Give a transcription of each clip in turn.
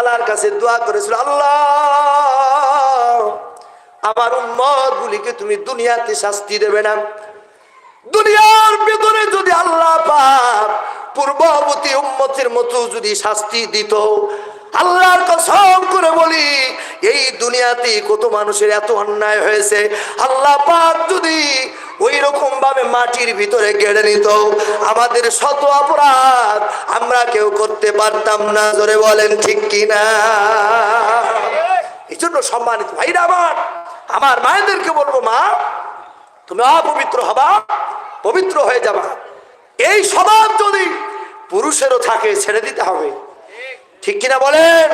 তাআলার কাছে দোয়া করেছিল, আল্লাহ, আমার উম্মত গুলিকে তুমি দুনিয়াতে শাস্তি দেবে না। দুনিয়ার ভিতরে যদি আল্লাহ পাক পূর্ববর্তী উম্মতের মতো যদি শাস্তি দিত, আল্লাহর কসম করে বলি, এই দুনিয়াতে কত মানুষের এত অন্যায় হয়েছে। আল্লাহ পাক যদি ওই রকম ভাবে মাটির ভিতরে গেড়ে নিত। আমাদের শত অপরাধ আমরা কেউ করতে পারতাম না ধরে বলেন ঠিক কিনা? এই জন্য সম্মানিত ভাইরা আমার আমার মায়েদেরকে বলব, মা, তুমি অপবিত্র হবা, পবিত্র হয়ে যাবা। এই স্বভাব যদি পুরুষেরও থাকে, ছেড়ে দিতে হবে। ঠিক কিনা বলেন?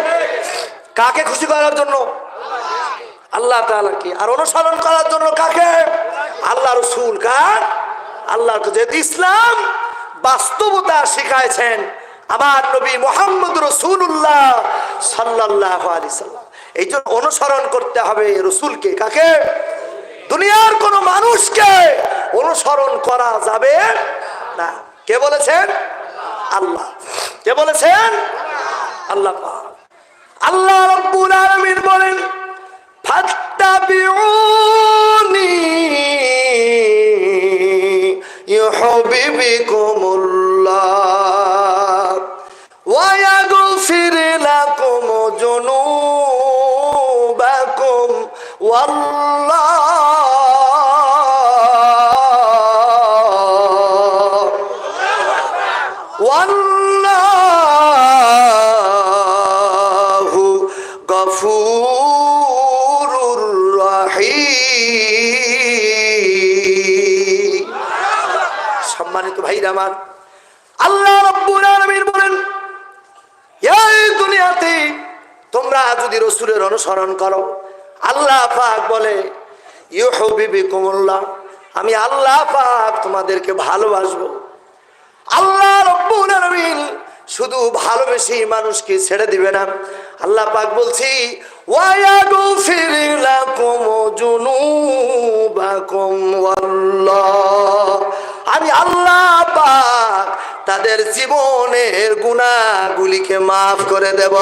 কাকে খুশি করার জন্য? আল্লাহ তাআলাকে আর অনুসরণ করার জন্য কাকে? আল্লাহ রসুল কার? আল্লাহ ইসলাম বাস্তবতা শিখাইছেন আমার নবী মোহাম্মদ রসুল্লাহ সাল্লাহ এই জন্য অনুসরণ করতে হবে রসুলকে। কাকে? দুনিয়ার কোন মানুষকে অনুসরণ করা যাবে না। কে বলেছেন? আল্লাহ। কে বলেছেন? আল্লাহ আল্লাহ বলেন ফাত্তাবিউনি ইউহিব্বুকুমুল্লাহ ওয়া ইয়াগফির লাকুম যুনুবাকুম ওয়াল্লাহ আমার আল্লাহ বলেন দুনিয়াতে তোমরা যদি রসুলের অনুসরণ করো, আল্লাহ পাক বলে আমি আল্লাহ পাক তোমাদেরকে ভালোবাসবো। আল্লাহ রব্বুল শুধু ভালোবেসেই মানুষকে ছেড়ে দিবে না। আল্লাহ পাক বলছি ওয়াল্লাহ। আমি আল্লাহ পাক তাদের জীবনের গুনাহগুলিকে মাফ করে দেব।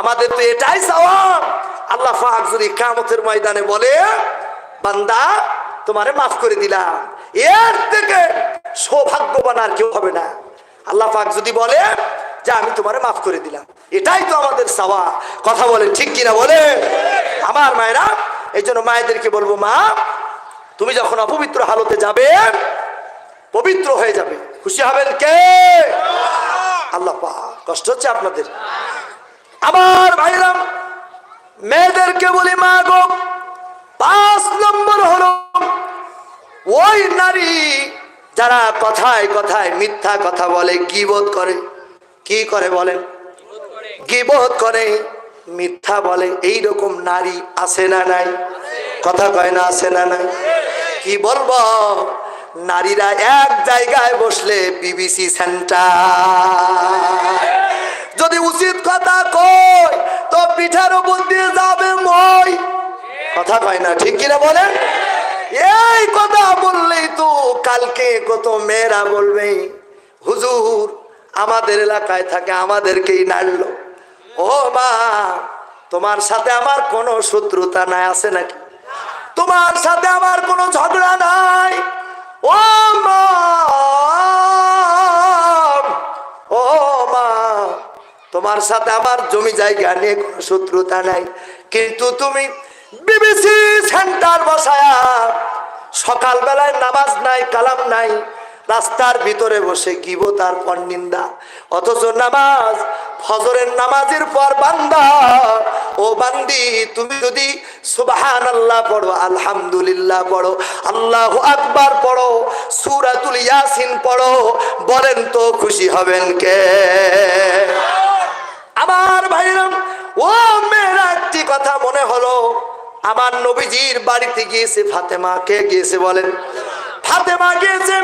আমাদের তো এটাই চাওয়া আল্লাহ পাক যদি কামতের ময়দানে বলে, বান্দা, তোমারে মাফ করে দিলাম। এর থেকে সৌভাগ্যবান আর কেউ হবে না। আল্লাহ পাক যদি বলে যে, আমি তোমারে মাফ করে দিলাম। এটাই তো আমাদের চাওয়া কথা বলে ঠিক কিনা বলে আমার মায়েরা, এই জন্য মায়েদেরকে বলব, মা তুমি যখন অপবিত্র হালতে যাবে, পবিত্র হয়ে যাবে। খুশি হবেন কে? আল্লাহ কষ্ট হচ্ছে আপনাদের। আমার ভাইরাম, মেয়েদেরকে বলি মা গো, পাঁচ নম্বর হলো, ওই নারী যারা কথায় কথায় মিথ্যা কথা বলে গিবোধ করে। কি করে বলেন? গিবোধ করে, মিথ্যা বলে। এই রকম নারী আছে না নাই? কথা কয় না, আছে না নাই? কি বলব? নারীরা এক জায়গায় বসলে বিবিসি সেন্টার। যদি উচিত কথা কই তো পিঠার উপর দিয়ে যাবে মই। কথা কয় না, ঠিক কিনা বলেন? এই কথা বললেই তো কালকে কত মেয়েরা বলবে, হুজুর, আমাদের এলাকায় থাকে, আমাদেরকেই নাড়লো। ও মা, তোমার সাথে আমার কোনো শত্রুতা নাই, আছে নাকি? তোমার সাথে আমার কোনো ঝগড়া নাই। ও মা। ও মা। তোমার সাথে আমার জমি জায়গা নিয়ে কোনো শত্রুতা নাই। কিন্তু তুমি বিবিসি সেন্টার বসায়া সকালবেলায় নামাজ নাই, কালাম নাই রাস্তার ভিতরে বসে গিব তার পর নিন্দা অথচ নামাজ, ফজরের নামাজের পর বান্দা, ও বান্দি, তুমি যদি সুবাহান আল্লাহ পড়ো, আলহামদুলিল্লাহ পড়ো, আল্লাহ আকবার পড়ো, সুরাতুল ইয়াসিন পড়ো, বলেন তো খুশি হবেন কে? আমার ভাইরাম ও মেয়েরা, একটি কথা মনে হলো, আমার নবীজির বাড়িতে গিয়েছে ফাতেমা। কে গিয়েছে বলেন? ফাতেমা গিয়েছে।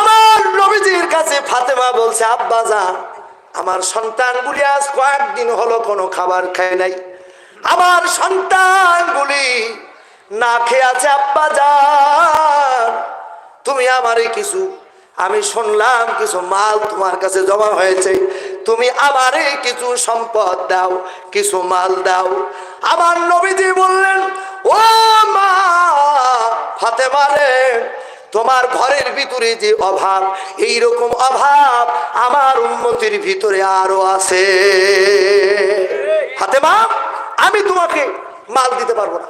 আমার নবীজির কাছে ফাতেমা বলছে, আব্বা যা, আমার সন্তানগুলি আজ কয়েকদিন হলো কোনো খাবার খায় নাই। আমার সন্তানগুলি না খেয়ে আছে, আব্বা যান তুমি আমারে কিছু। আমি শুনলাম কিছু মাল তোমার কাছে জমা হয়েছে। তুমি আমারে কিছু সম্পদ দাও, কিছু মাল দাও। আমার নবীজি বললেন, ও মা, ফাতেমা রে তোমার ঘরের ভিতরে যে অভাব এই রকম অভাব আমার উন্নতির ভিতরে আরও আছে। ফাতেমা, আমি তোমাকে মাল দিতে পারব না।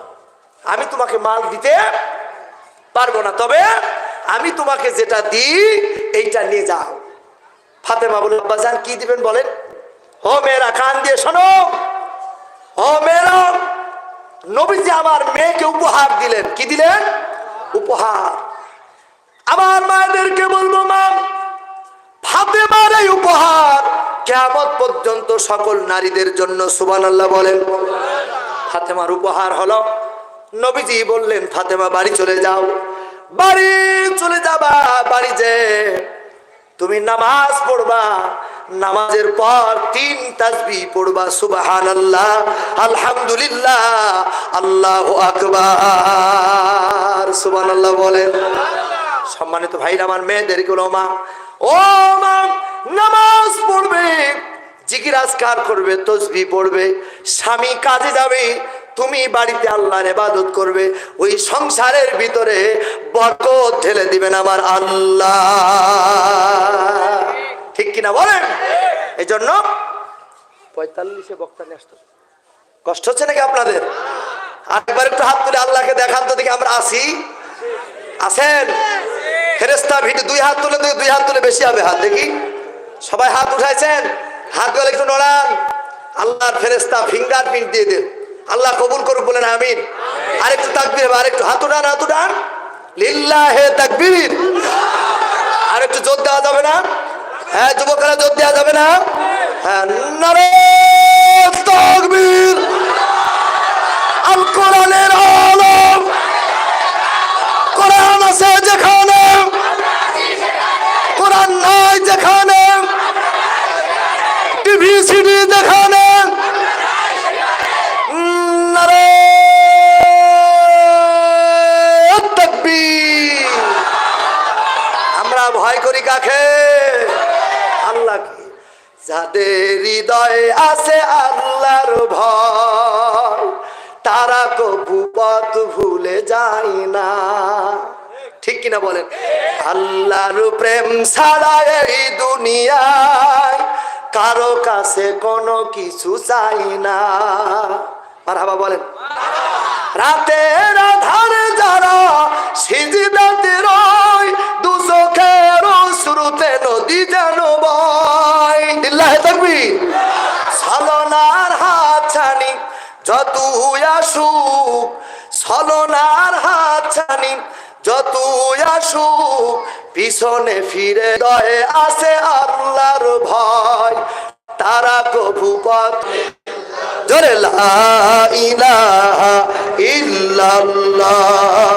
আমি তোমাকে মাল দিতে পারব না। তবে আমি তোমাকে যেটা দিই, এইটা নিয়ে যাও। ফাতেমা বলে আব্বাজান কি দিবেন বলেন? ও মেয়েরা, কান দিয়ে শোনো। ও মেয়েরা, নবীজি আমার মেয়েকে উপহার দিলেন। কি দিলেন? উপহার। আমার মায়েদেরকে বলব, মা, ফাতেমার এই উপহার কেমন পর্যন্ত সকল নারীদের জন্য সুবান আল্লাহ বলেন। ফাতেমার উপহার হলো, নবীজি বললেন, ফাতেমা, বাড়ি চলে যাও। বাড়ি চলে যাবা, বাড়ি যে তুমি নামাজ পড়বা। নামাজের পর তিন তাসবি পড়বা সুবাহান আল্লাহ আলহামদুলিল্লাহ, আল্লাহ আকবার সুবান আল্লাহ বলেন। সম্মানিত ভাইরা, আমার মেয়েদেরকে বলো মা ও মা, নামাজ পড়বে, জিকির করবে, তসবি পড়বে, স্বামী কাজে যাবে, তুমি বাড়িতে আল্লাহর ইবাদত করবে, ওই সংসারের ভিতরে বরকত ঢেলে দিবেন আমার আল্লাহ। ঠিক কিনা বলেন? এই জন্য পঁয়তাল্লিশে বক্তা নিয়ে আসতো। কষ্ট হচ্ছে নাকি আপনাদের? আরেকবার একটু হাত তুলে আল্লাহকে দেখান তো দেখি আমরা আসি আছেন? ফেরেস্তা ভিডিও দুই হাত তুলে দুই হাত তুলে বেশি হবে হাত দেখি। সবাই হাত উঠাইছেন? হাত গেলে একটু নড়ান। আল্লাহর ফেরেস্তা ফিঙ্গার প্রিন্ট দিয়ে দেন। আল্লাহ কবুল করুক বলেন আমিন। আরেকটু তাকবির হবে আরেকটু হাত উঠান হাত উঠান। লিল্লাহে তাকবীর। আরেকটু জোর দেওয়া যাবে না? হ্যাঁ যুবকেরা জোর দেওয়া যাবে না? হ্যাঁ নারে তাকবীর। আল কোরআনের কোরআন আছে যেখানে? কোরআন নাই যেখানে? টিভি, সিডি তাকবীর আমরা ভয় করি কাকে? আল্লাহকে যাদের হৃদয়ে আছে আল্লাহর ভয়, তারা কবু পথ ভুলে যায় না। ঠিক কিনা বলেন? আল্লাহর প্রেম ছাড়া এই দুনিয়ায় কারও কাছে কোনো কিছু চাই না। আর হাবা বলেন। রাতের আধারে যারা সিজদাতে রয় দুচোখের শুরুতে নদী যেন বয়। ইল্লাহে তাকবীর। ছলনার হাত ছানি যত ছলনার হাত ছানি যত আসুক, পিছনে ফিরে দয়ে আছে আল্লাহর ভয়। তারা কভু পথ। জোরে লা ইলাহা ইল্লাল্লাহ।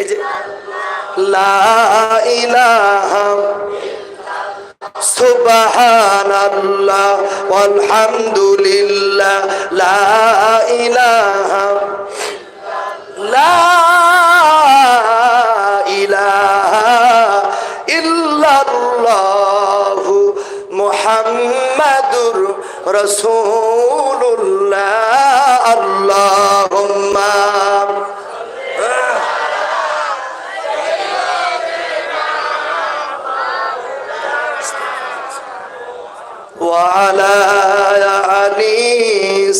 এই লা ইলাহা সুবহানাল্লাহ আলহামদুলিল্লাহ লা ইলাহা লা ইলাহা ইল্লাল্লাহু মুহাম্মাদুর রাসূলুল্লাহ আল্লাহুম্মা وعلى آل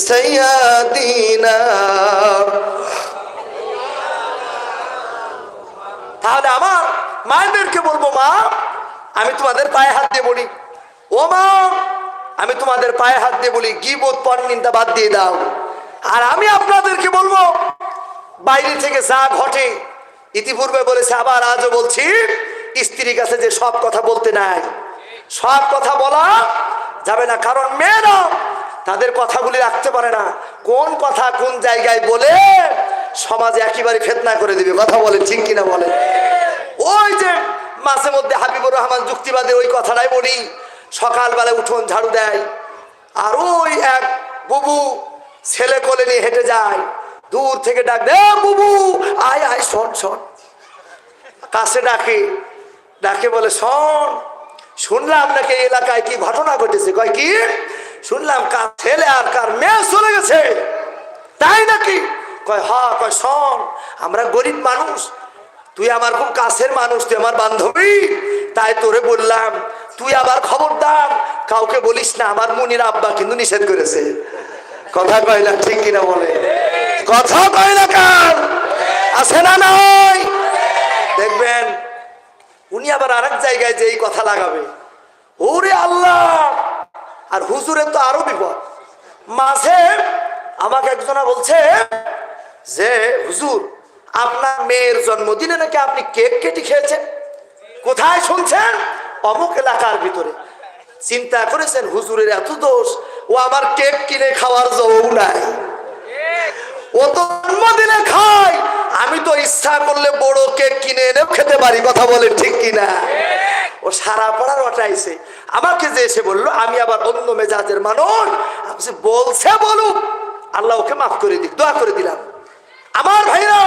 سيدنا তাহলে আমার মায়েদেরকে বলবো মা আমি তোমাদের পায়ে হাত দিয়ে বলি ও মা আমি তোমাদের পায়ে হাত দিয়ে বলি গিবোধ পর নিন্দা বাদ দিয়ে দাও আর আমি আপনাদেরকে বলবো বাইরে থেকে যা ঘটে ইতিপূর্বে বলেছে আবার আজও বলছি স্ত্রীর কাছে যে সব কথা বলতে নাই সব কথা বলা যাবে না, কারণ মেয়েরা তাদের কথাগুলি রাখতে পারে না। কোন কথা কোন জায়গায় বলে সমাজে একেবারে ফেতনা করে দিবে, কথা বলে, ঠিক কিনা বলে? ওই যে মাঝে মধ্যে হাবিবুর রহমান যুক্তিবাদে ওই কথাটাই বলি সকালবেলায় উঠোন ঝাড়ু দেয়, আর ওই এক বুবু ছেলে কোলে নিয়ে হেঁটে যায়, দূর থেকে ডাক দে "এ বুবু, আয় আয়, শোন শোন। কাছে ডাকে ডাকে বলে, শোন শুনলাম নাকি এলাকায় কি ঘটনা ঘটেছে? কয় কি? শুনলাম কার ছেলে আর কার মেয়ে চলে গেছে। তাই নাকি? কয়, হ, কয়, শোন, আমরা গরিব মানুষ। তুই আমার খুব কাছের মানুষ, তুই আমার বান্ধবী। তাই তোরে বললাম, তুই আবার খবরদার কাউকে বলিস না, আমার মুনির আব্বা কিন্তু নিষেধ করেছে। কথা কয় না, ঠিক কিনা বলে? কথা কয় না কার? আছে না নয় দেখবেন উনি আবার আরেক জায়গায় যে এই কথা লাগাবে। ওরে আল্লাহ! আর হুজুরের তো আরও বিপদ। মাঝে আমাকে একজনা বলছে যে, হুজুর, আপনার মেয়ের জন্মদিনে নাকি আপনি কেক কেটে খেয়েছেন? কোথায় শুনছেন? অমুক এলাকার ভিতরে। চিন্তা করেছেন, হুজুরের এত দোষ, ও আমার কেক কিনে খাওয়ার জৌ নাই। ও তো জন্মদিনে খায় আমি তো ইচ্ছা করলে বড় কেক কিনে এনেও খেতে পারি, কথা বলে ঠিক কিনা? ও সারা পড়ার ওটাইছে। আমাকে যে এসে বলল, আমি আবার অন্য মেজাজের মানুষ। আমি বলছে বলুক। আল্লাহ ওকে মাফ করে দিক, দোয়া করে দিলাম। আমার ভাইরা,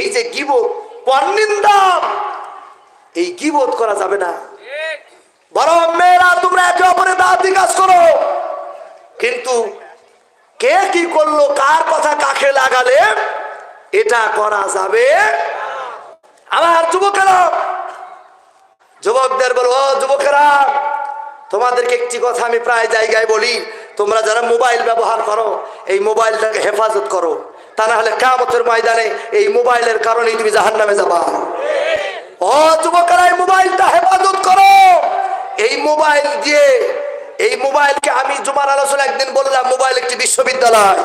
এই যে গিবত, পরনিন্দা, এই গিবত করা যাবে না। বরং মেয়েরা, তোমরা একে অপরে দাঁতি কাজ করো। কিন্তু কে কি করল, কার কথা কাকে লাগালে এটা করা যাবে। আমার যুবকেরা, যুবকদের বলো, "ও যুবকেরা, তোমাদেরকে একটি কথা আমি প্রায় জায়গায় বলি। তোমরা যারা মোবাইল ব্যবহার করো, এই মোবাইলটাকে হেফাজত করো। তা না হলে কামতের ময়দানে এই মোবাইলের কারণেই তুমি জাহান নামে যাবা। ও যুবকেরা, এই মোবাইলটা হেফাজত করো। এই মোবাইল দিয়ে, এই মোবাইলকে আমি জুমার আলোচনা একদিন বললাম, মোবাইল একটি বিশ্ববিদ্যালয়।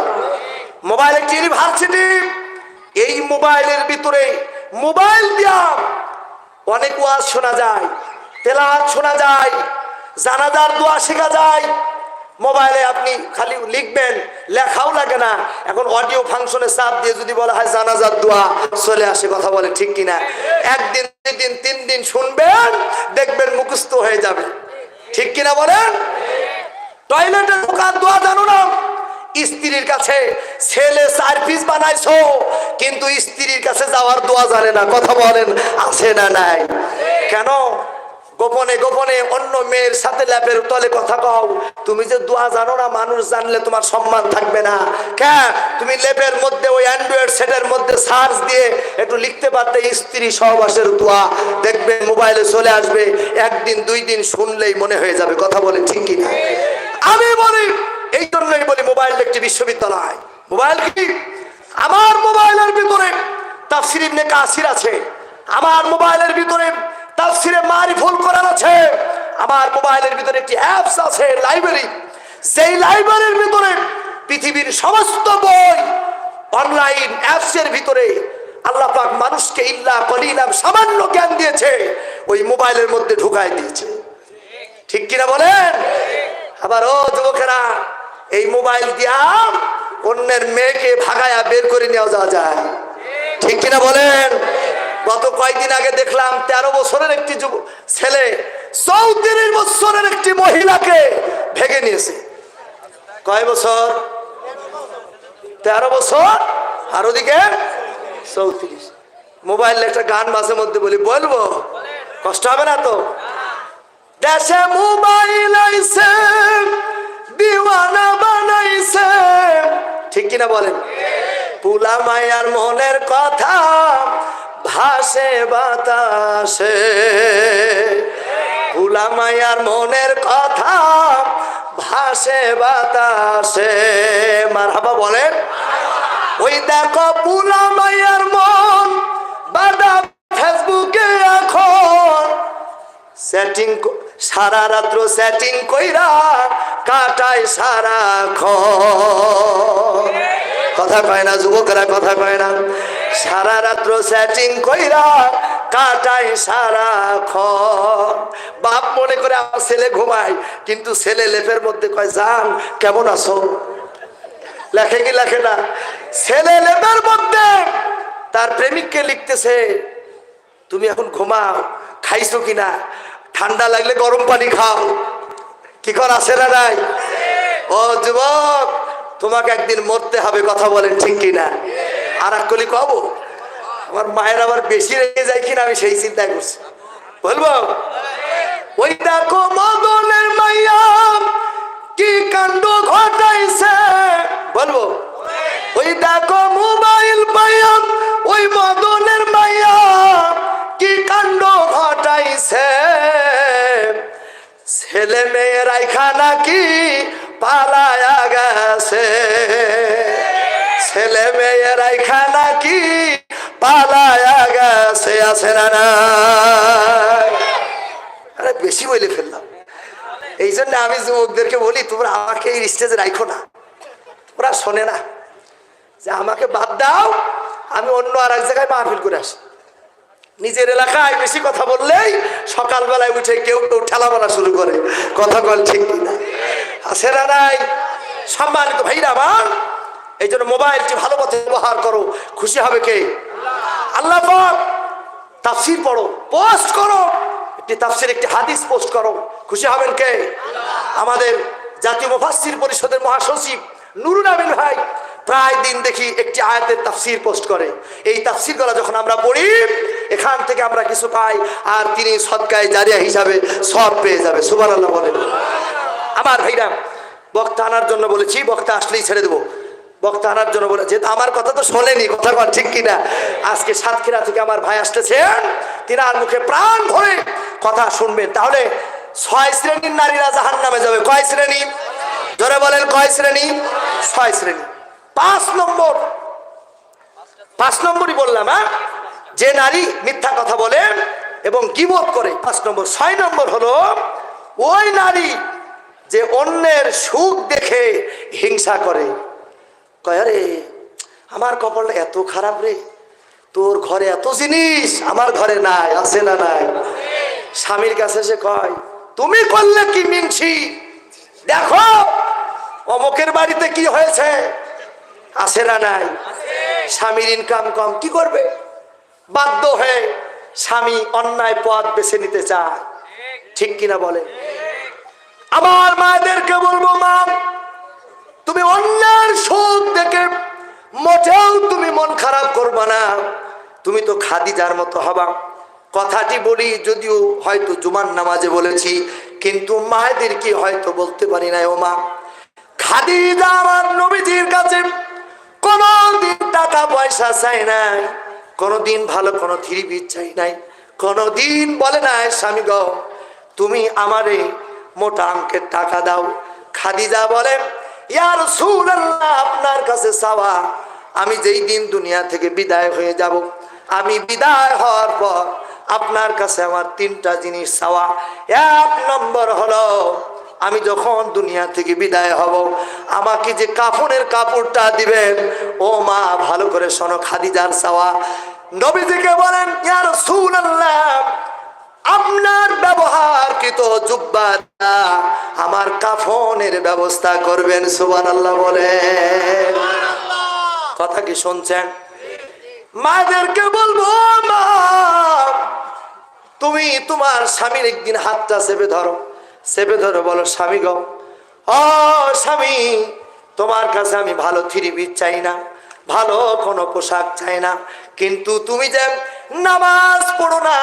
মোবাইল একটি ইউনিভার্সিটি। এই মোবাইলের ভিতরে মোবাইল দিয়া অনেক ওয়াজ শোনা যায়, তেলাওয়াত শোনা যায়, জানাজার দোয়া শেখা যায়। মোবাইলে আপনি খালি লিখবেন, লেখাও লাগে না। এখন অডিও ফাংশনে চাপ দিয়ে যদি বলা হয় জানাজার দোয়া, চলে আসে কথা বলে ঠিক কিনা। একদিন দুই দিন তিন দিন শুনবেন, দেখবেন মুখস্থ হয়ে যাবে। ঠিক কিনা বলেন? টয়লেটে ঢোকার দোয়া জানো না? স্ত্রীর কাছে ছেলে চার পিস বানাইছো, কিন্তু স্ত্রীর কাছে যাওয়ার দোয়া জানে না, কথা বলেন, আছে না নাই? কেন? গোপনে গোপনে অন্য মেয়ের সাথে ল্যাপের তলে কথা কও। তুমি যে দোয়া জানো না, মানুষ জানলে তোমার সম্মান থাকবে না। কে? তুমি লেপের মধ্যে, ওই অ্যান্ড্রয়েড সেটের মধ্যে সার্চ দিয়ে একটু লিখতে পারতে স্ত্রী সহবাসের দোয়া। দেখবে মোবাইলে চলে আসবে, একদিন, দুই দিন শুনলেই মনে হয়ে যাবে, কথা বলে ঠিক কিনা? আমি বলি এই জন্যই বলি মোবাইল একটি বিশ্ববিদ্যালয়। মোবাইল কি? আমার মোবাইলের ভিতরে তাফসির ইবনে কাসির আছে। আমার মোবাইলের ভিতরে তাফসিরে মারিফুল কোরআন আছে। আমার মোবাইলের ভিতরে একটি অ্যাপস আছে লাইব্রেরি যেই লাইব্রেরির ভিতরে পৃথিবীর সমস্ত বই অনলাইন অ্যাপসের ভিতরে আল্লাহ পাক মানুষকে ইল্লা কলিলাম সামান্য জ্ঞান দিয়েছে, ওই মোবাইলের মধ্যে ঢুকায় দিয়েছে। ঠিক কিনা বলেন? আবার ও যুবকেরা এই মোবাইল দিয়া অন্যের মেয়েকে ভাগায়া বের করে নেওয়া যাওয়া যায়। ঠিক কিনা বলেন? গত কয়েকদিন আগে দেখলাম তেরো বছরের একটি ছেলে চৌত্রিশ বছরের একটি মহিলাকে ভেঙে নিয়েছে। কয় বছর? তেরো বছর? আর ওদিকে চৌত্রিশ। মোবাইল একটা গান মাঝে মধ্যে বলি, বলব? কষ্ট হবে না তো? দেশে মোবাইল আইছে, দিওয়ানা ঠিক কিনা বলেন? পুলা মায়ার মনের কথা ভাসে বাতাসে। পুলা মায়ার মনের কথা ভাসে বাতাসে। মারহাবা বলেন? ওই দেখো পুলা মায়ার মন সেটিং সারা রাত্র সেটিং কইরা কাটায় সারা খ কথা কয় না, যুবকরা কথা কয় না। সারা রাত্র সেটিং কইরা কাটায় সারা খ বাপ মনে করে আমার ছেলে ঘুমায়, কিন্তু ছেলে লেপের মধ্যে কয় যান কেমন আছো? লেখে কি লেখে না? ছেলে লেপের মধ্যে তার প্রেমিককে লিখতেছে, তুমি এখন ঘুমাও, খাইছো কিনা? ঠান্ডা লাগলে গরম পানি খাও। কি কর আছে না নাই? ও যুবক, তোমাকে একদিন মরতে হবে, কথা বলেন ঠিক কিনা? আর এক কলি কব আমার মায়ের আবার বেশি রেগে যায় কিনা, আমি সেই চিন্তায় করছি বলব, ওই দেখো মদনের মাইয়া, কি কাণ্ড ঘটাইছে? বলব, ওই দেখো মোবাইল পাইয়া, ওই মদনের মাইয়া ছেলে মেয়েরাই খানা কি পালায়া গেছে? ছেলে মেয়েরাই খানা কি পালায়া গেছে, আছে না? আরে বেশি বলে ফেললাম। এই জন্য আমি যুবকদেরকে বলি, তোমরা আমাকে এই স্টেজে রাখো না। ওরা শোনে না যে আমাকে বাদ দাও, আমি অন্য আর এক জায়গায় মাহফিল করে আসি। নিজের এলাকায় বেশি কথা বললেই সকালবেলায় উঠে কেউ কেউ ঠেলা বলা শুরু করে। কথা বল ঠিক কিনা? আছে নাই? সম্মানিত ভাইরা আমার, এই জন্য মোবাইলটি ভালো পথে ব্যবহার করো। খুশি হবে কে? আল্লাহ তাফসির পড়ো, পোস্ট করো। একটি তাফসির, একটি হাদিস পোস্ট করো। খুশি হবেন কে? আমাদের জাতীয় মুফাসসির পরিষদের মহাসচিব নুরুল আমিন ভাই প্রায় দিন দেখি একটি আয়াতের তাফসির পোস্ট করে। এই তাফসিরগুলা যখন আমরা পড়ি, এখান থেকে আমরা কিছু পাই, আর তিনি সদকায় জারিয়া হিসাবে সব পেয়ে যাবে। সুবান আল্লাহ বলেন। আমার ভাইরা, বক্তা আনার জন্য বলেছি, বক্তা আসলেই ছেড়ে দেবো। বক্তা আনার জন্য বলে, যেহেতু আমার কথা তো শোনেনি, কথা কর ঠিক কিনা? আজকে সাতক্ষীরা থেকে আমার ভাই আসতেছেন তিনার মুখে প্রাণ ভরে কথা শুনবেন। তাহলে ছয় শ্রেণির নারীরা জাহান নামে যাবে। কয় শ্রেণি? ধরে বলেন, কয় শ্রেণি? ছয় শ্রেণি। পাঁচ নম্বর। পাঁচ নম্বরই বললাম হ্যাঁ? যে নারী মিথ্যা কথা বলে এবং কিবোধ করে, পাঁচ নম্বর। ছয় নম্বর হলো, ওই নারী যে অন্যের সুখ দেখে হিংসা করে। কয়, আরে, আমার কপালটা এত খারাপ রে। তোর ঘরে এত জিনিস, আমার ঘরে নাই, আছে না নাই? স্বামীর কাছে সে কয়, তুমি করলে কি মিনছি? দেখো, অমুকের বাড়িতে কি হয়েছে? আছে না নাই? স্বামীর ইনকাম কম, কি করবে? বাধ্য হয়ে স্বামী অন্যায় পথ বেছে নিতে চায়। ঠিক কিনা বলে আমার মায়েদেরকে বলব, মা, তুমি অন্যের সুখ দেখে মোটেও তুমি মন খারাপ করবে না। তুমি তো খাদিজার মতো হবা। কথাটি বলি, যদিও হয়তো জুমার নামাজে বলেছি, কিন্তু মায়েদেরকে হয়তো বলতে পারি না ও মা? খাদিজা আমার নবীজির কাছে কোনদিন টাকা পয়সা চাই নাই, কোনদিন ভালো কোনো থ্রি পিস চাই নাই, কোনদিন বলে নাই, স্বামী গো, তুমি আমারে মোটা অঙ্কের টাকা দাও। খাদিজা বলে ইয়ার সুর আপনার কাছে চাওয়া, আমি যেই দিন দুনিয়া থেকে বিদায় হয়ে যাব, আমি বিদায় হওয়ার পর আপনার কাছে আমার তিনটা জিনিস চাওয়া। এক নম্বর হলো আমি যখন দুনিয়া থেকে বিদায় হব আমাকে যে কাফনের কাপড়টা দিবেন ও মা ভালো করে শোনো খাদিজার চাওয়া। নবীজিকে বলেন ইয়ার সুর আপনার ব্যবহারকৃত জুব্বা দ্বারা আমার কাফনের ব্যবস্থা করবেন। সুবান আল্লাহ বলে কথা কি শুনছেন? মাদেরকে বলব মা তুমি তোমার স্বামীর একদিন হাতটা চেপে ধরো। চেপে ধরো, বলো, স্বামী গো। ও স্বামী, তোমার কাছে আমি ভালো থ্রি পিস চাই না, ভালো কোনো পোশাক চাই না। কিন্তু তুমি যে নামাজ পড়ো না,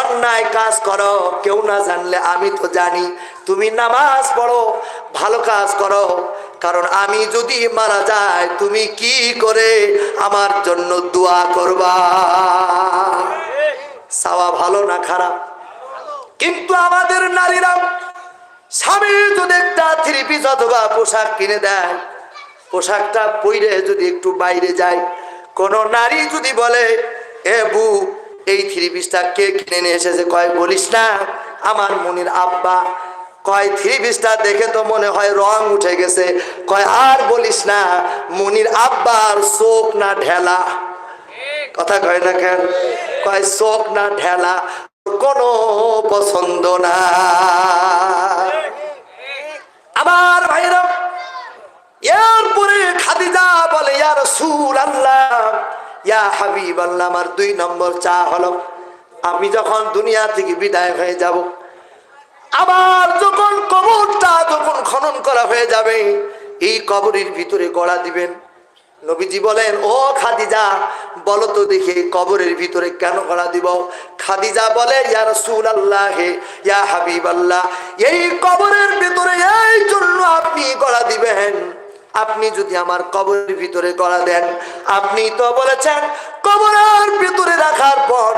অন্যায় কাজ করো, কেউ না জানলে আমি তো জানি, তুমি নামাজ পড়ো, ভালো কাজ করো। কারণ আমি যদি মারা যাই, তুমি কি করে আমার জন্য দোয়া করবা? সাওয়া ভালো না খারাপ? কিন্তু আমাদের নারীরা স্বামী যদি একটা থ্রি পিস অথবা পোশাক কিনে দেয়, পোশাকটা পইরে যদি একটু বাইরে যায়, কোন নারী যদি বলে, এ বু এই থ্রি পিসটা কে কিনে নিয়ে এসেছে? কয়, বলিস না, আমার মনির আব্বা। কয়, থ্রি পিসটা দেখে তো মনে হয় রং উঠে গেছে। কয়, আর বলিস না, মনির আব্বার চোখ না ঢেলা। কথা কয় না কেন? কয়, চোখ না ঢেলা। কোনো পছন্দ না। আমার ভাইরা এরপরে খাদিজা বলে, ইয়া রসুল আল্লাহ ইয়া হাবিব আল্লাহ আমার দুই নম্বর চা হলো, আমি যখন দুনিয়া থেকে বিদায় হয়ে যাব, আবার যখন কবরটা যখন খনন করা হয়ে যাবে, এই কবরের ভিতরে গড়া দিবেন। নবীজি বলেন, ও খাদিজা, বলো তো দেখি কবরের ভিতরে কেন গড়া দিব? খাদিজা বলে, ইয়া রসুল আল্লাহ ইয়া হাবিব আল্লাহ এই কবরের ভিতরে এই জন্য আপনি গড়া দিবেন। আপনি যদি আমার কবরের ভিতরে গড়া দেন। আপনি তো বলেছেন, কবরের ভিতরে রাখার পর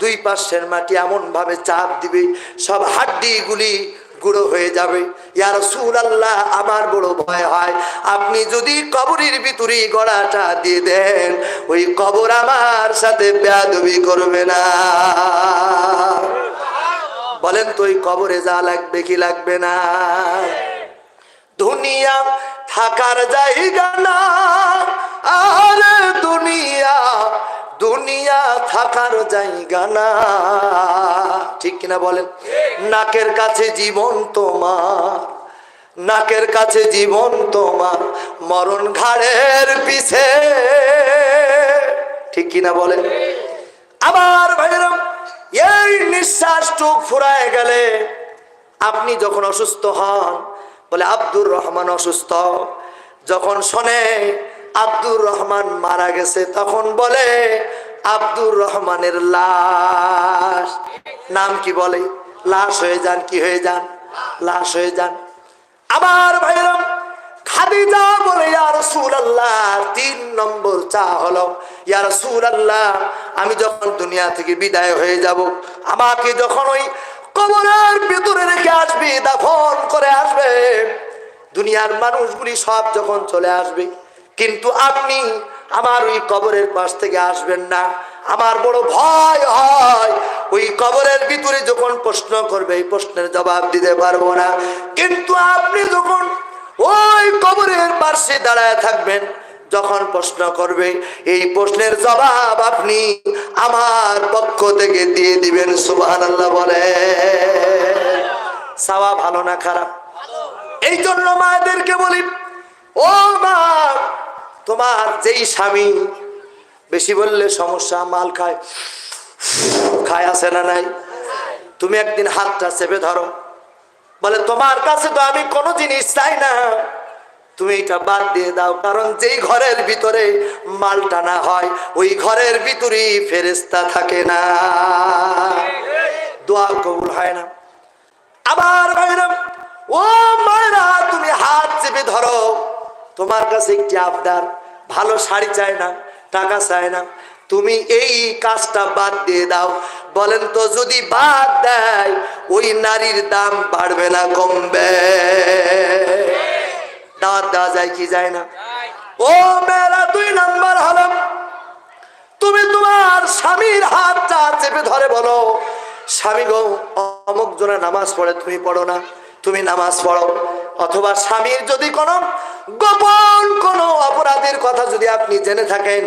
দুই পাশের মাটি এমন ভাবে চাপ দিবে, সব হাড্ডিগুলি গুঁড়ো হয়ে যাবে। ইয়ার সুর আল্লাহ আমার বড় ভয় হয়। আপনি যদি কবরের ভিতরে গড়াটা দিয়ে দেন, ওই কবর আমার সাথে বেয়াদবি করবে না। বলেন তো, ওই কবরে যা লাগবে কি লাগবে না? দুনিয়া থাকার জায়গা না, আরে দুনিয়া দুনিয়া থাকার জায়গা না। ঠিক কিনা বলেন? নাকের কাছে জীবন তোমার, নাকের কাছে জীবন তোমার, মরণ ঘাড়ের পিছে। ঠিক কিনা বলেন? আবার ভাইরাম এই নিঃশ্বাস টুক ফুরায় গেলে আপনি যখন অসুস্থ হন, বলে আব্দুর রহমান অসুস্থ, যখন শোনে আব্দুর রহমান মারা গেছে, তখন বলে, আব্দুর রহমানের লাশ। নাম কি বলে? লাশ হয়ে যান, কি হয়ে যান? লাশ হয়ে যান। আবার ভাইরাম বলে তিন নম্বর চা হলো। ইয়া রাসূলুল্লাহ, আমি যখন দুনিয়া থেকে বিদায় হয়ে যাব, আমাকে যখন ওই কবরের ভিতরে রেখে আসবে, দাফন করে আসবে, দুনিয়ার মানুষগুলি সব যখন চলে আসবে কিন্তু আপনি আমার ওই কবরের পাশ থেকে আসবেন না। আমার বড় ভয় হয়। ওই কবরের ভিতরে যখন প্রশ্ন করবে এই প্রশ্নের জবাব দিতে পারব না। কিন্তু আপনি যখন ওই কবরের পার্শ্বে দাঁড়ায় থাকবেন যখন প্রশ্ন করবে এই প্রশ্নের জবাব আপনি আমার পক্ষ থেকে দিয়ে দিবেন। সুবাহ আল্লাহ বলে। সাওয়া ভালো না খারাপ? এই জন্য মায়েদেরকে বলি ও মা তোমার যেই স্বামী, বেশি বললে সমস্যা, মাল খায়। খায় আছে না নাই? তুমি একদিন হাতটা চেপে ধরো। বলে, তোমার কাছে তো আমি কোনো জিনিস চাই না। তুমি এটা বাদ দিয়ে দাও, কারণ যেই ঘরের ভিতরে মাল টানা হয়, ওই ঘরের ভিতরেই ফেরেস্তা থাকে না। দোয়া কবুল হয় না। আবার ভাইরাম ও মায়েরা, তুমি হাত চেপে ধরো। তোমার কাছে একটি আবদার ভালো শাড়ি চায় না, টাকা চায় না। তুমি এই কাজটা বাদ দিয়ে দাও। বলেন তো যদি বাদ দেয়, ওই নারীর দাম বাড়বে না, কমবে। দাওয়াত দেওয়া যায় কি যায় না? ও মেয়েরা, দুই নাম্বার হলাম তুমি তোমার স্বামীর হাত চা চেপে ধরে বলো, স্বামী গো, অমুক জনে নামাজ পড়ে, তুমি পড়ো না, তুমি নামাজ পড়ো। অথবা স্বামীর যদি কোনো গোপন কোনো অপরাধের কথা যদি আপনি জেনে থাকেন